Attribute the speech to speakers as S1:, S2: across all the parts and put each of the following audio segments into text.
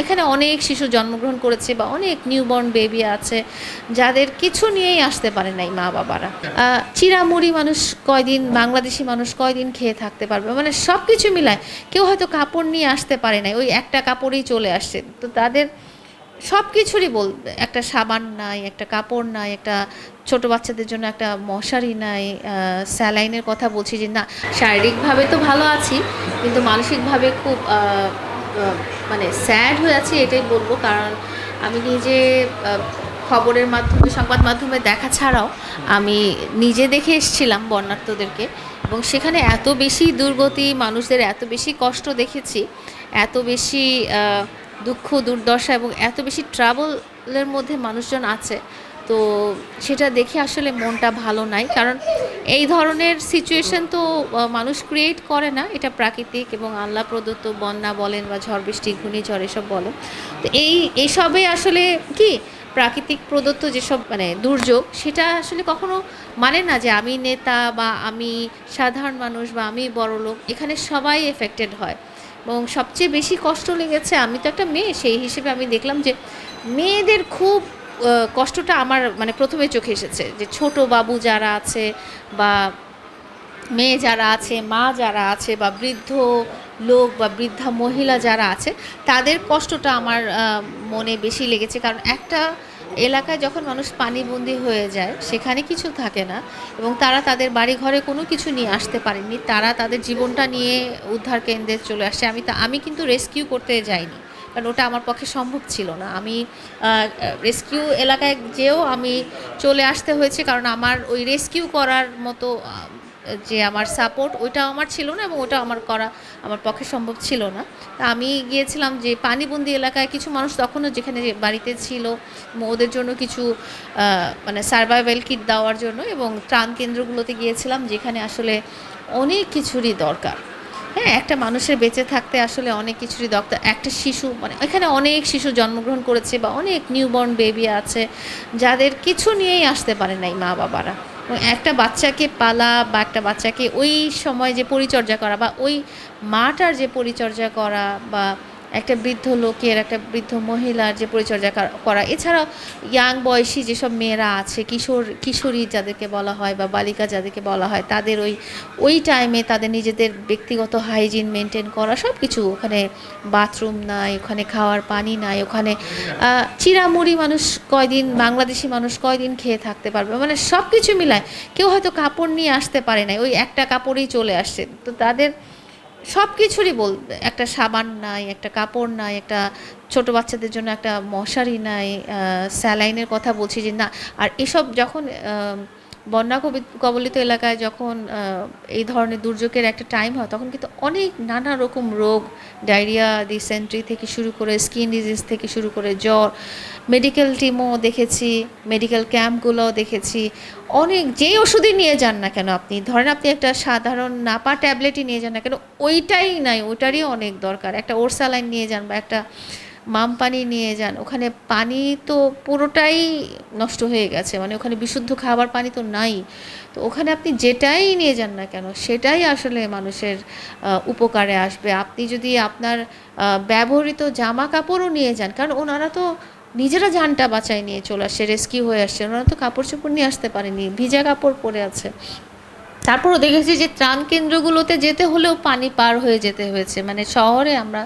S1: এখানে অনেক শিশু জন্মগ্রহণ করেছে বা অনেক নিউবর্ন বেবি আছে, যাদের কিছু নিয়েই আসতে পারে নাই মা বাবারা। চিরামুড়ি মানুষ কয়দিন, বাংলাদেশি মানুষ কয়দিন খেয়ে থাকতে পারবে? মানে সব কিছু মিলায় কেউ হয়তো কাপড় নিয়ে আসতে পারে নাই, ওই একটা কাপড়েই চলে আসছে। তো তাদের সব কিছুরই বল, একটা সাবান নাই, একটা কাপড় নাই, একটা ছোট বাচ্চাদের জন্য একটা মশারি নাই স্যালাইনের কথা বলছি যে না, শারীরিকভাবে তো ভালো আছি, কিন্তু মানসিকভাবে খুব মানে স্যাড হয়ে আছি, এটাই বলব। কারণ আমি নিজে খবরের মাধ্যমে, সংবাদ মাধ্যমে দেখা ছাড়াও আমি নিজে দেখে এসেছিলাম বন্যার্থদেরকে এবং সেখানে এত বেশি দুর্গতি, মানুষদের এত বেশি কষ্ট দেখেছি, এত বেশি দুঃখ, দুর্দশা এবং এত বেশি ট্রাভেলের মধ্যে মানুষজন আছে। তো সেটা দেখে আসলে মনটা ভালো নাই। কারণ এই ধরনের সিচুয়েশন তো মানুষ ক্রিয়েট করে না। এটা প্রাকৃতিক এবং আল্লাহ প্রদত্ত বন্যা বলেন বা ঝড় বৃষ্টি, ঘূর্ণিঝড় এসব বলেন। তো এই, এসবে আসলে কি? প্রাকৃতিক প্রদত্ত যেসব মানে দুর্যোগ, সেটা আসলে কখনো মানে না যে আমি নেতা বা আমি সাধারণ মানুষ বা আমি বড় লোক, এখানে সবাই এফেক্টেড হয়। এবং সবচেয়ে বেশি কষ্ট লেগেছে, আমি তো একটা মেয়ে, সেই হিসেবে আমি দেখলাম যে মেয়েদের খুব কষ্টটা আমার মানে প্রথমে চোখে এসেছে যে ছোট বাবু যারা আছে বা মেয়ে যারা আছে, মা যারা আছে বা বৃদ্ধ লোক বা বৃদ্ধা মহিলা যারা আছে, তাদের কষ্টটা আমার মনে বেশি লেগেছে। কারণ একটা এলাকায় যখন মানুষ পানিবন্দি হয়ে যায়, সেখানে কিছু থাকে না এবং তারা তাদের বাড়ি ঘরে কোনো কিছু নিয়ে আসতে পারেনি তারা তাদের জীবনটা নিয়ে উদ্ধার কেন্দ্রে চলে আসছে। আমি তা, আমি কিন্তু রেস্কিউ করতে যাইনি। কারণ ওটা আমার পক্ষে সম্ভব ছিল না। আমি রেস্কিউ এলাকায় যেও আমি চলে আসতে হয়েছে কারণ আমার ওই রেস্কিউ করার মতো যে আমার সাপোর্ট ওইটা আমার ছিল না এবং ওটা আমার করা আমার পক্ষে সম্ভব ছিল না। তা আমি গিয়েছিলাম যে পানিবন্দি এলাকায় কিছু মানুষ তখনও যেখানে বাড়িতে ছিল ওদের জন্য কিছু মানে সার্ভাইভাল কিট দেওয়ার জন্য এবং ত্রাণ কেন্দ্রগুলোতে গিয়েছিলাম যেখানে আসলে অনেক কিছুরই দরকার। হ্যাঁ একটা মানুষের বেঁচে থাকতে আসলে অনেক কিছুরই দরকার একটা শিশু মানে এখানে অনেক শিশু জন্মগ্রহণ করেছে বা অনেক নিউবর্ন বেবি আছে, যাদের কিছু নিয়েই আসতে পারে নাই মা বাবারা। একটা বাচ্চাকে পালা বা একটা বাচ্চাকে ওই সময় যে পরিচর্যা করা বা ওই মাটার যে পরিচর্যা করা বা একটা বৃদ্ধ লোকের, একটা বৃদ্ধ মহিলার যে পরিচর্যা করা- এছাড়াও ইয়াং বয়সী যেসব মেয়েরা আছে, কিশোর, কিশোরী যাদেরকে বলা হয় বা বালিকা যাদেরকে বলা হয়, তাদের ওই ওই টাইমে তাদের নিজেদের ব্যক্তিগত হাইজিন মেনটেন করা সব কিছু ওখানে বাথরুম নাই, ওখানে খাওয়ার পানি নাই, ওখানে চিরামুড়ি মানুষ কয়দিন, বাংলাদেশি মানুষ কয়দিন খেয়ে থাকতে পারবে? মানে সব কিছু মিলায় কেউ হয়তো কাপড় নিয়ে আসতে পারে নাই, ওই একটা কাপড়েই চলে আসছে। তো তাদের সব কিছুরই বল একটা সাবান নাই, একটা কাপড় নাই, একটা ছোট বাচ্চাদের জন্য একটা মশারি নাই স্যালাইনের কথা বলছি যে না। আর এসব যখন বন্যা কবি- কবলিত এলাকায় যখন এই ধরনের দুর্যোগের একটা টাইম হয়, তখন কিন্তু অনেক নানা রকম রোগ, ডায়রিয়া ডিসেন্ট্রি থেকে শুরু করে স্কিন ডিজিজ থেকে শুরু করে জ্বর মেডিকেল টিমও দেখেছি মেডিকেল ক্যাম্পগুলোও দেখেছি। অনেক, যেই ওষুধই নিয়ে যান না কেন আপনি? ধরেন আপনি একটা সাধারণ নাপা ট্যাবলেটই নিয়ে যান না কেন? ওইটাই নাই ওইটারই অনেক দরকার। একটা ওরসালাইন নিয়ে যান বা একটা মাম পানি নিয়ে যান, ওখানে পানি তো পুরোটাই নষ্ট হয়ে গেছে। মানে ওখানে বিশুদ্ধ খাবার পানি তো নাই। তো ওখানে আপনি যেটাই নিয়ে যান না কেন, সেটাই আসলে মানুষের উপকারে আসবে। আপনি যদি আপনার ব্যবহৃত জামা কাপড়ও নিয়ে যান, কারণ ওনারা তো নিজেরা জানটা বাঁচায় নিয়ে চলে আসছে রেস্কিউ হয়ে আসছে ওনারা তো কাপড় চোপড় নিয়ে আসতে পারেনি, ভিজা কাপড় পরে আছে। তারপরও দেখেছি যে ত্রাণ কেন্দ্রগুলোতে যেতে হলেও পানি পার হয়ে যেতে হয়েছে। মানে শহরে আমরা,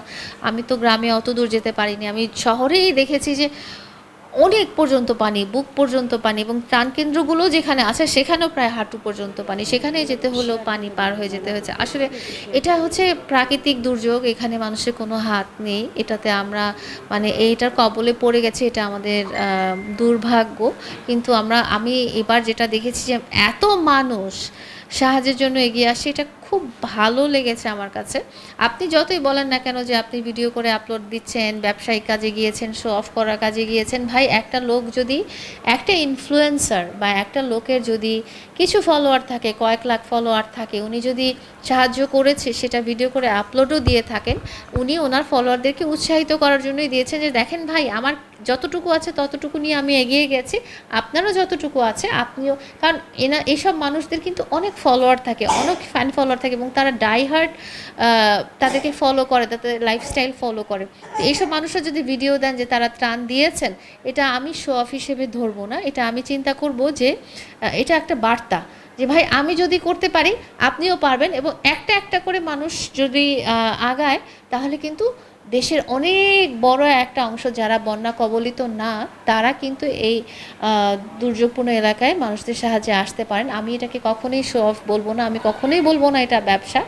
S1: আমি তো গ্রামে অত দূর যেতে পারিনি। আমি শহরেই দেখেছি যে অনেক পর্যন্ত পানি, বুক পর্যন্ত পানি এবং ত্রাণ কেন্দ্রগুলো যেখানে আছে সেখানেও প্রায় হাঁটু পর্যন্ত পানি। সেখানে যেতে হলেও পানি পার হয়ে যেতে হয়েছে। আসলে এটা হচ্ছে প্রাকৃতিক দুর্যোগ, এখানে মানুষের কোনো হাত নেই। এটাতে আমরা মানে এইটার কবলে পড়ে গেছে, এটা আমাদের দুর্ভাগ্য। কিন্তু আমরা, আমি এবার যেটা দেখেছি যে এত মানুষ সাহায্যের জন্য এগিয়ে আসে এটা খুব ভালো লেগেছে আমার কাছে। আপনি যতই বলেন না কেন যে আপনি ভিডিও করে আপলোড দিচ্ছেন, ব্যবসায়িক কাজে গিয়েছেন শো অফ করার কাজে গিয়েছেন, ভাই একটা লোক যদি, একটা ইনফ্লুয়েন্সার বা একটা লোকের যদি কিছু ফলোয়ার থাকে, কয়েক লাখ ফলোয়ার থাকে, উনি যদি সাহায্য করেছে সেটা ভিডিও করে আপলোডও দিয়ে থাকেন, উনি ওনার ফলোয়ারদেরকে উৎসাহিত করার জন্যই দিয়েছেন যে, দেখেন ভাই, আমার যতটুকু আছে ততটুকু নিয়ে আমি এগিয়ে গেছি, আপনারও যতটুকু আছে, আপনিও কারণ এনা এইসব মানুষদের কিন্তু অনেক ফলোয়ার থাকে, অনেক ফ্যান ফলোয়ার করা থাকে এবং তারা ডাইহার্ড তাদেরকে ফলো করে, তাদের লাইফস্টাইল ফলো করে। এইসব মানুষরা যদি ভিডিও দেন যে তারা ত্রাণ দিয়েছেন, এটা আমি শো অফ হিসেবে ধরবো না। এটা আমি চিন্তা করব যে এটা একটা বার্তা যে, ভাই, আমি যদি করতে পারি, আপনিও পারবেন এবং একটা একটা করে মানুষ যদি আগায়, তাহলে কিন্তু দেশের অনেক বড় একটা অংশ যারা বন্যা কবলিত না, তারা কিন্তু এই দুর্যোগপূর্ণ এলাকায় মানুষদের সাহায্যে আসতে পারেন। আমি এটাকে কখনোই শো অফ বলব না, আমি কখনোই বলব না এটা ব্যবসা।